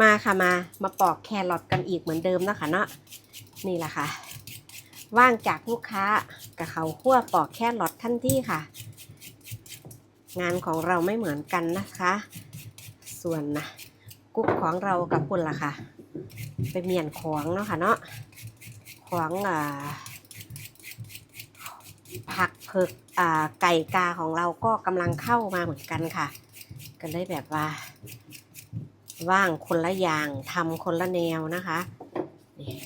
มาค่ะมามาปอกแครอทกันอีกเหมือนเดิมนะคะเนาะนี่แหละค่ะ ว่างจากลูกค้ากับเขาคั่วปอกแครอทท่านที่ค่ะ งานของเราไม่เหมือนกันนะคะ ส่วนนะกุ๊กของเรากับคุณล่ะค่ะ ไปเมียนของเนาะค่ะเนาะของอ่าผักเผือกอ่าไก่กาของเราก็กำลังเข้ามาเหมือนกันค่ะก็เลยแบบว่า ว่างคนละอย่างทำคนละแนวนะคะนี่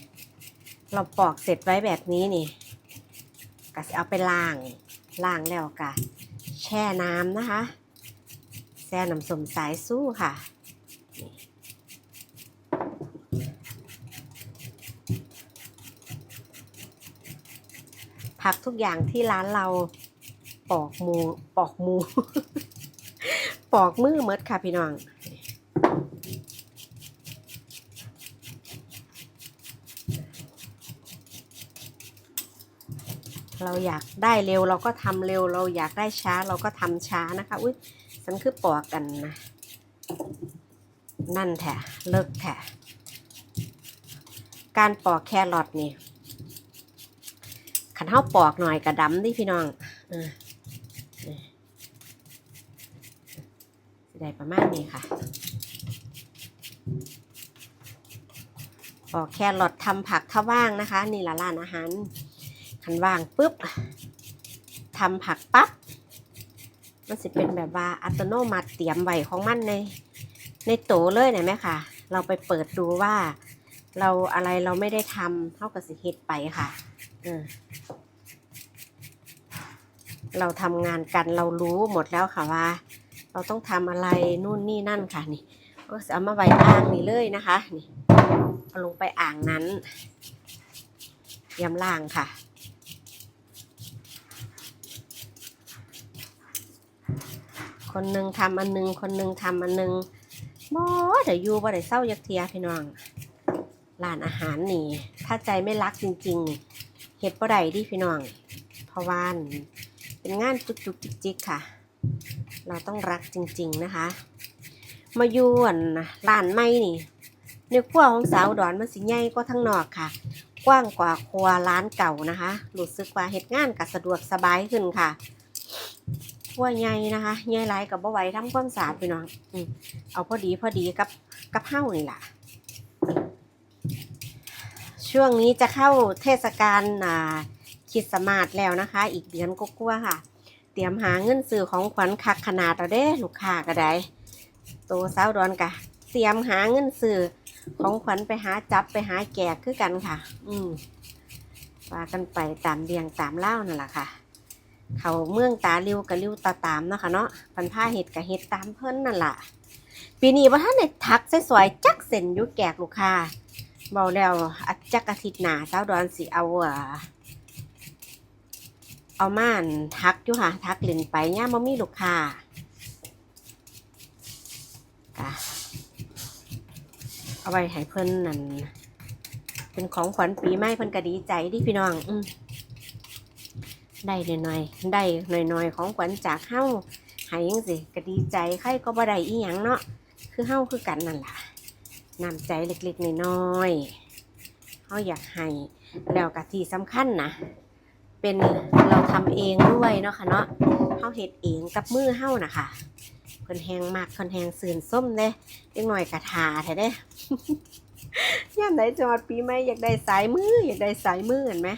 เราปอกเสร็จไว้แบบนี้นี่ก็จะเอาไปล้างล้างแล้วก็แช่น้ำนะคะแช่น้ำสมสายสู้ค่ะผักทุกอย่างที่ร้านเราปอกมูปอกมู ปอกมือเมดค่ะพี่น้อง เราอยากได้เร็วเราก็ทำเร็ว เราอยากได้ช้าเราก็ทำช้านะคะ อุ้ยฉันคือปอกกันนะ นั่นแท้เลิกแท้การปอกแครอทนี่ขันเท้าปอกหน่อยกระดำดิพี่น้องเออนี่สิได้ประมาณนี้ค่ะ ปอกแครอททำผักถ้าว่างนะคะ นี่ละร้านอาหาร คันว่างปุ๊บทำผักปั๊บมันสิเป็นแบบว่าอัตโนมัติเตรียมไว้ของมันในในโตเลยนะแม่ค่ะ เราไปเปิดดูว่า เราอะไรเราไม่ได้ทำเท่ากับสิเฮ็ดไปค่ะเอเราทำงานกันเรารู้หมดแล้วค่ะว่า เราต้องทำอะไรนู่นนี่นั่นค่ะนี่ก็เอามาไว้อ่างนี่เลยนะคะ นี่เอาลงไปอ่างนั้นยำล่างค่ะ คนหนึ่งทำอันหนึงคนหนึ่งทำอันหนึงบ่เดี๋ยวอยู่บ่ได้เศร้ายักเทียพี่น้องร้านอาหารนี่ ถ้าใจไม่รักจริงๆเฮ็ดบ่ได้ดิพี่น้องเพราะว่าเป็นงานจุกจุกจิกจิกค่ะ เราต้องรักจริง ๆนะคะ มาอยู่อั่นร้านไม่นี่ในครัวของสาวดอนมันสิใหญ่กว่าทั้งนอกค่ะ กว้างกว่าครัวร้านเก่านะคะรู้สึกว่าเฮ็ดงานก็สะดวกสบายขึ้นค่ะ ขั้วใหญ่นะคะใหญ่หลายกับบ่ไหวทำความสะอาดพี่น้องอืเอาพอดีพอดีกับกับเฮ้านี่แหละช่วงนี้จะเข้าเทศกาลอ่าคิดสมาสแล้วนะคะ อีกเดือนก็กลัวค่ะ เตรียมหาเงินซื้อของขวัญคักขนาดเราเด้ลูกค้าก็ได้โตสาวดอนกะเตรียมหาเงินซื้อของขวัญไปหาจับไปหาแกกคือกันค่ะ อืมว่ากันไปตามเรียงตามเล่านั่นแหละค่ะ เขาเมืองตาลิวกับลิวตาตามเนาะค่ะเนาะพันผ้าเห็ดกับเห็ดตามเพิ่นนั่นล่ะปีนี้ว่าท่านเน็ทักสวยๆจักเส้นยู่แกกลูกค้าเบาแล้วอจักอาทิตย์หนาเจ้าดอนสิเอาเอาม่านทักอยู่ค่ะทักเล่นไปย่ามบ่มีลูกค้าเอาไว้ให้เพิ่นนั่นเป็นของขวัญปีใหม่เพิ่นก็ดีใจดิพี่น้อง อื ได้หน่อยๆได้หน่อยๆ ของขวัญจากเฮ้าหายยังสิก็ดีใจใครก็บ่ได้อีหยังเนาะคือเฮ้าคือกันนั่นล่ะน้ำใจเล็กๆน้อยๆเฮาอยากให้แล้วก็ที่สำคัญนะเป็นเราทำเองด้วยเนาะค่ะเนาะเฮาเฮ็ดเองกับมือเฮานะคะเพิ่นแหงมากเพิ่นแหงสื่นส้มเด้เล็กหน่อยกระทาแท้เด้ยามไหนจังหวัดปีใหม่อยากได้สายมืออยากได้สายมือเห็นไหม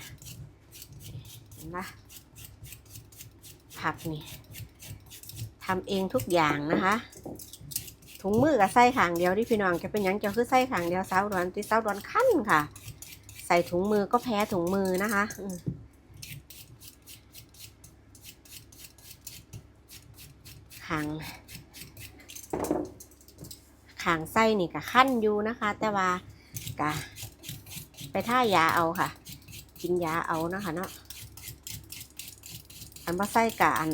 เห็นปะ ผักนี่ทำเองทุกอย่างนะคะถุงมือกับไส้ขางเดียวที่พี่น้องจะเป็นยังจะคือไส้ขางเดียวเสาวดอนที่เสาวดอนขั้นค่ะ ใส่ถุงมือก็แพ้ถุงมือนะคะขางขางไส้นี่กับขั้นอยู่นะคะ แต่ว่ากะไปท่ายาเอาค่ะ กินยาเอานะคะเนาะ อันว่าไส้กับอัน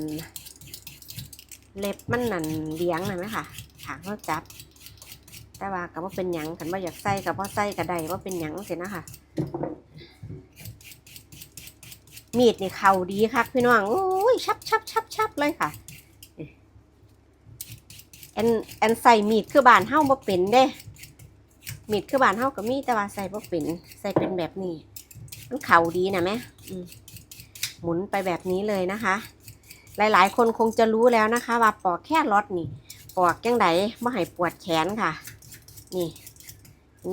เล็บมันนั่นเลี้ยงเลยไหมค่ะถางเขาจับ แต่ว่ากับว่าเป็นหยังกันว่าอยากใส่กับว่าใส่กับใดว่าเป็นหยังสินะคะมีดนี่เข่าดีค่ะพี่น้องโอ้ยชับชับชับชับเลยค่ะแอนแอนใส่มีดคือบานเฮ้าบ่เป็นเด้ มีดคือบานเฮาก็มีแต่ว่าใส่บ่เป็นใส่เป็นแบบนี้มันเข่าดีนะแม่อืม หมุนไปแบบนี้เลยนะคะ หลายๆ คนคงจะรู้แล้วนะคะ ว่าปอกแค่รอดนี่ ปอกยังไงไม่ให้ปวดแขนค่ะ นี่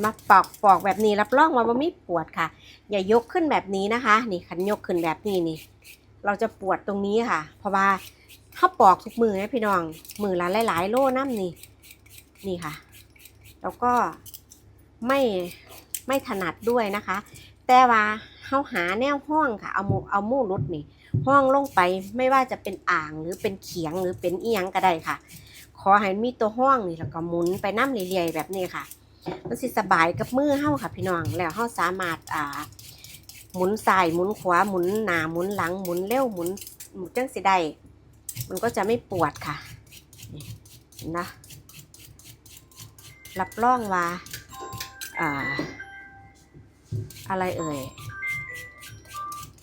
มาปอกปอกแบบนี้รับรองว่าไม่ปวดค่ะ อย่ายกขึ้นแบบนี้นะคะ นี่ขันยกขึ้นแบบนี้นี่ เราจะปวดตรงนี้ค่ะ เพราะว่าถ้าปอกทุกมือนะพี่น้อง มือละหลาย ๆ โล่น้ำนี่ นี่ค่ะ แล้วก็ไม่ไม่ถนัดด้วยนะคะ แต่ว่า เขาหาแนวห้องค่ะ เอาหมูเอาหมูรุดนี่ ห้องลงไปไม่ว่าจะเป็นอ่างหรือเป็นเขียงหรือเป็นเอียงก็ได้ค่ะ ขอให้มีตัวห้องนี่แล้วก็หมุนไปน้ำเรื่อยๆแบบนี้ค่ะมันสิสบายกับมือเฮาค่ะ พี่น้องแล้วเฮาสามารถอ่าหมุนซ้ายหมุนขวาหมุนหน้าหมุนหลังหมุนเร็วหมุนหมุนจังสิได้มันก็จะไม่ปวดค่ะเห็นนะรับรองว่า อ่า อะไรเอ่ย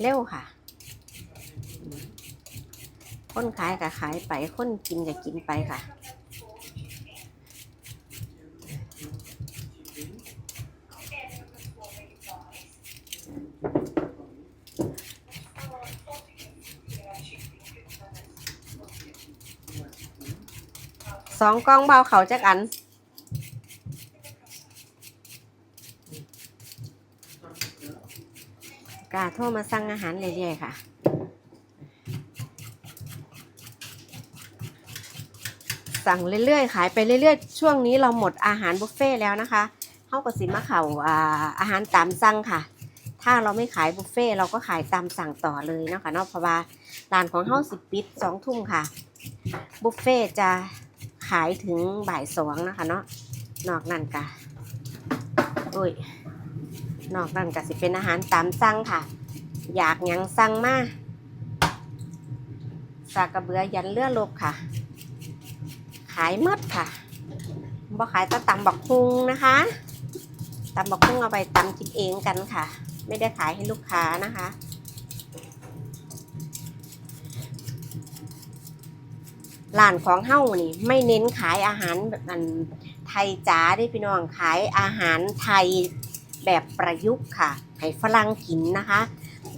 เร็วค่ะ คนขายก็ขายไป คนกินก็กินไปค่ะ สองกล้องเบาเขาจักอัน กล้าโทรมาสั่งอาหารเรื่อยๆค่ะสั่งเรื่อยๆ ขายไปเรื่อยๆ ช่วงนี้เราหมดอาหารบุฟเฟ่ต์แล้วนะคะเข้ากับสิมาเข่าอ่าอาหารตามสั่งค่ะ ถ้าเราไม่ขายบุฟเฟ่ต์เราก็ขายตามสั่งต่อเลยนะคะเนาะเพราะว่าร้านของเฮาสิปิดสองทุ่มค่ะ บุฟเฟ่ต์จะขายถึงบ่ายสองนะคะเนาะ นอกนั้นกะอุ้ย นอกนั้นก็สิเป็นอาหารตามสั่งค่ะ อยากยังสั่งมาสากระเบือยันเลือลบค่ะ ขายมดค่ะบ่ขายตะตำบักฮุงนะคะตำบักฮุงเอาไปตำกินเองกันค่ะ ไม่ได้ขายให้ลูกค้านะคะร้านของเฮ้านี่ไม่เน้นขายอาหารแบบมันไทยจ๋าได้พี่น้องขายอาหารไทยแบบประยุกต์ค่ะ ให้ฝรั่งกินนะคะ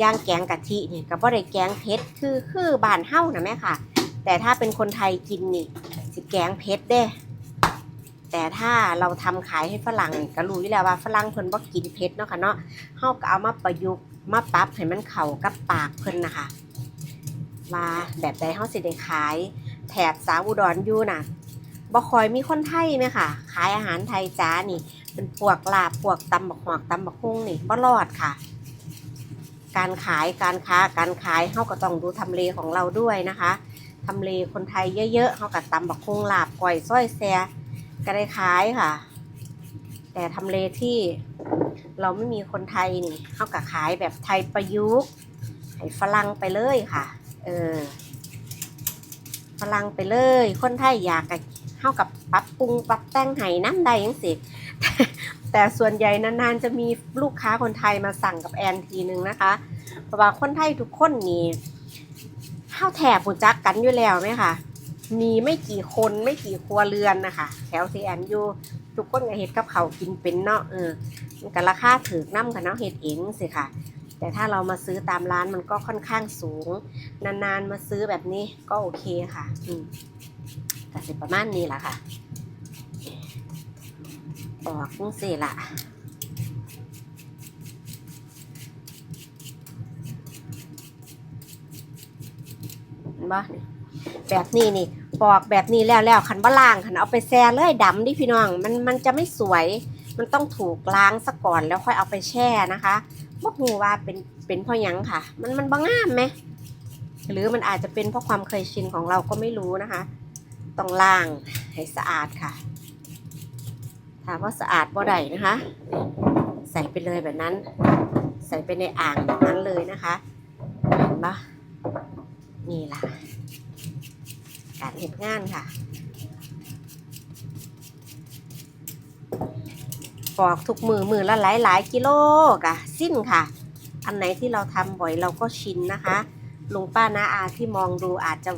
ย่างแกงกะทิเนี่ยก็บ่ได้แกงเผ็ดคือคือบานเฮ้านะแม่ค่ะ แต่ถ้าเป็นคนไทยกินนี่สิแกงเผ็ดเด้แต่ถ้าเราทำขายให้ฝรั่งก็รู้อยู่แล้วว่าฝรั่งเพิ่นบ่กินเผ็ดเนาะค่ะเนาะเฮาก็เอามาประยุกต์มาปรับให้มันเข้ากับปากเพิ่นนะคะว่าแบบใดเฮาสิได้ขายแถบสาวอุดรอยู่น่ะบ่คอยมีคนไทยไหมค่ะ ขายอาหารไทยจ้านี่ เป็นพวกลาบพวกตำบักหวกตำบักฮุ่งนี่บ่รอดค่ะ การขายการค้าการขายเฮาก็ต้องดูทำเลของเราด้วยนะคะทำเลคนไทยเยอะๆเฮาก็ตำบักฮุ่งลาบก่อยส้อยแซก็ได้ขายค่ะ แต่ทำเลที่เราไม่มีคนไทยนี่เฮาก็ขายแบบไทยประยุกต์ให้ฝรั่งไปเลยค่ะ เออฝรั่งไปเลย คนไทยอยากกับเข้ากับปรับปรุงปรับแต่งให้น้ำใดยังสิ แต่ส่วนใหญ่นานๆจะมีลูกค้าคนไทยมาสั่งกับแอนทีนึงนะคะ เพราะว่าคนไทยทุกคนนี่ข้าวแถบหูจักกันอยู่แล้วไหมคะมีไม่กี่คนไม่กี่ครัวเรือนนะคะแถวที่แอนอยู่ทุกคนก็เฮ็ดกับเขากินเป็นเนาะเออมันก็ราคาถือน้ำกันเนาะเฮ็ดเองสิค่ะ แต่ถ้าเรามาซื้อตามร้านมันก็ค่อนข้างสูง นานๆมาซื้อแบบนี้ก็โอเคค่ะ อืมก็สิประมาณนี้แหละค่ะ บอกจังสิละเห็นบ่นี่แบบนี้นี่ปอกแบบนี้แล้วแล้วคันบ่ล้างคันเอาไปแช่เลยดำดิพี่น้อง มันมันจะไม่สวย มันต้องถูกล้างซะก่อนแล้วค่อยเอาไปแช่นะคะบ่ฮู้ว่าเป็นเป็นเพราะยังค่ะ มันมันบ่งามไหมหรือมันอาจจะเป็นเพราะความเคยชินของเราก็ไม่รู้นะคะ ต้องล้างให้สะอาดค่ะ ถามว่าสะอาดบ่ได้นะคะ ใส่ไปเลยแบบนั้น ใส่ไปในอ่างแบบนั้นเลยนะคะเห็นปะนี่ล่ะ การเห็ดงานค่ะปอกทุกมือมือละหลายหลายกิโลกะสิ้นค่ะ อันไหนที่เราทำบ่อยเราก็ชินนะคะลุงป้านาอาที่มองดูอาจจะ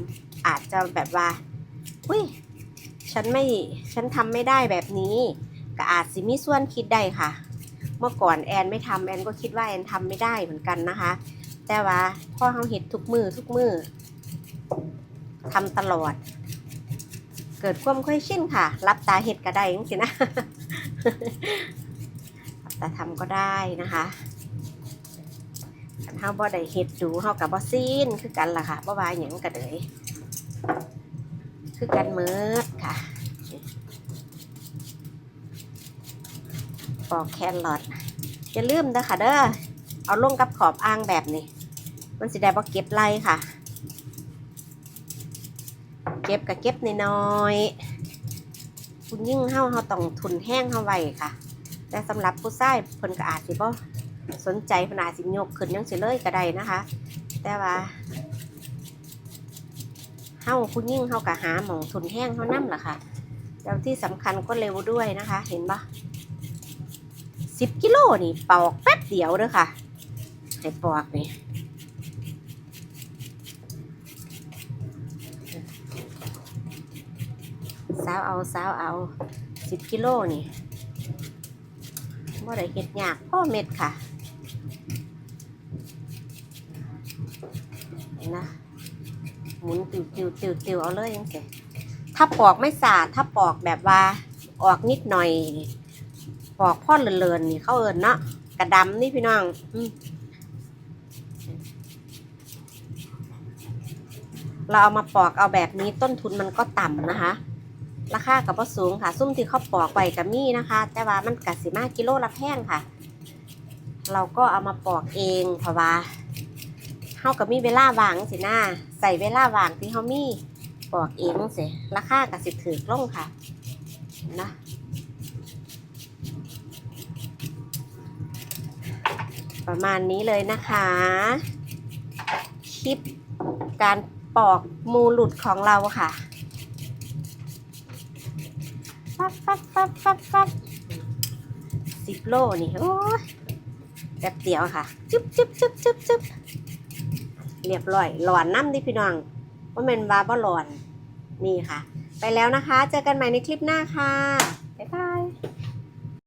อาจจะแบบว่าอุ้ยฉันไม่ฉันทำไม่ได้แบบนี้ ก็อาจสิมีส่วนคิดได้ค่ะ เมื่อก่อนแอนไม่ทำแอนก็คิดว่าแอนทำไม่ได้เหมือนกันนะคะ แต่ว่าพ่อเขาเห็ดทุกมือทุกมือทำตลอด เกิดความค่อยชินค่ะ รับตาเห็ดก็ได้ยังสินะรับตาทำก็ได้นะคะคันเฮาบ่ได้เห็ดดูเฮากับบ่ซีนคือกันล่ะค่ะบ่ว่าหยังก็เลยคือกันเมิดค่ะ ป อกแครอทอย่าลืมนะคะเด้อเอาลงกับขอบอ่างแบบนี้ มันสิได้บ่เก็บไรค่ะ เก็บกับเก็บน้อยๆคุณยิ่งเฮาเฮาต้องทุนแห้งเฮาไว้ค่ะ แต่สำหรับผู้ชายเพิ่นก็อาจสิบ่สนใจเพิ่นอาจสิยกขึ้นยังสิเลยก็ได้นะคะ แต่ว่าเฮาคุณยิ่งเฮาก็หาหมองทุนแห้งเฮานํล่ะค่ะแล้วที่สำคัญก็เร็วด้วยนะคะ เห็นปะ สิบกิโลนี่ปอกแป๊บเดียวเด้อค่ะให้ปอกนี่สาวเอาสาวเอาสิบกิโลนี่บ่ได้เห็ดยากพ่อเม็ดค่ะนนะหมุนติวติวติวติวเอาเลยยังไงถ้าปอกไม่สาดถ้าปอกแบบว่าออกนิดหน่อย ปอกพ่อเลินๆนี่เขาเอินเนาะกระดำนี่พี่น้องเราเอามาปอกเอาแบบนี้ต้นทุนมันก็ต่ำนะคะ ราคากับว่าสูงค่ะ ซุ่มที่เขาปอกไว้กับมี่นะคะ แต่ว่ามันกัสิมากิโลละแพงค่ะ เราก็เอามาปอกเองเพราะว่าเฮากับมีเวลาว่างสิหน้าใส่เวลาว่างที่เฮามีปอกเองสิราคากับสิถือลงค่ะนะ ประมาณนี้เลยนะคะ คลิปการปอกมูหลุดของเราค่ะฟับฟับฟับฟับฟับสิบโลนี่โอ้แป๊บเดียวค่ะจึ๊บจึ๊บจึ๊บจึ๊บจึ๊บเรียบร้อยหลอนน้ำดิพี่น้องว่าเป็นวาบ่หลอนนี่ค่ะ ไปแล้วนะคะ เจอกันใหม่ในคลิปหน้าค่ะ บ๊ายบาย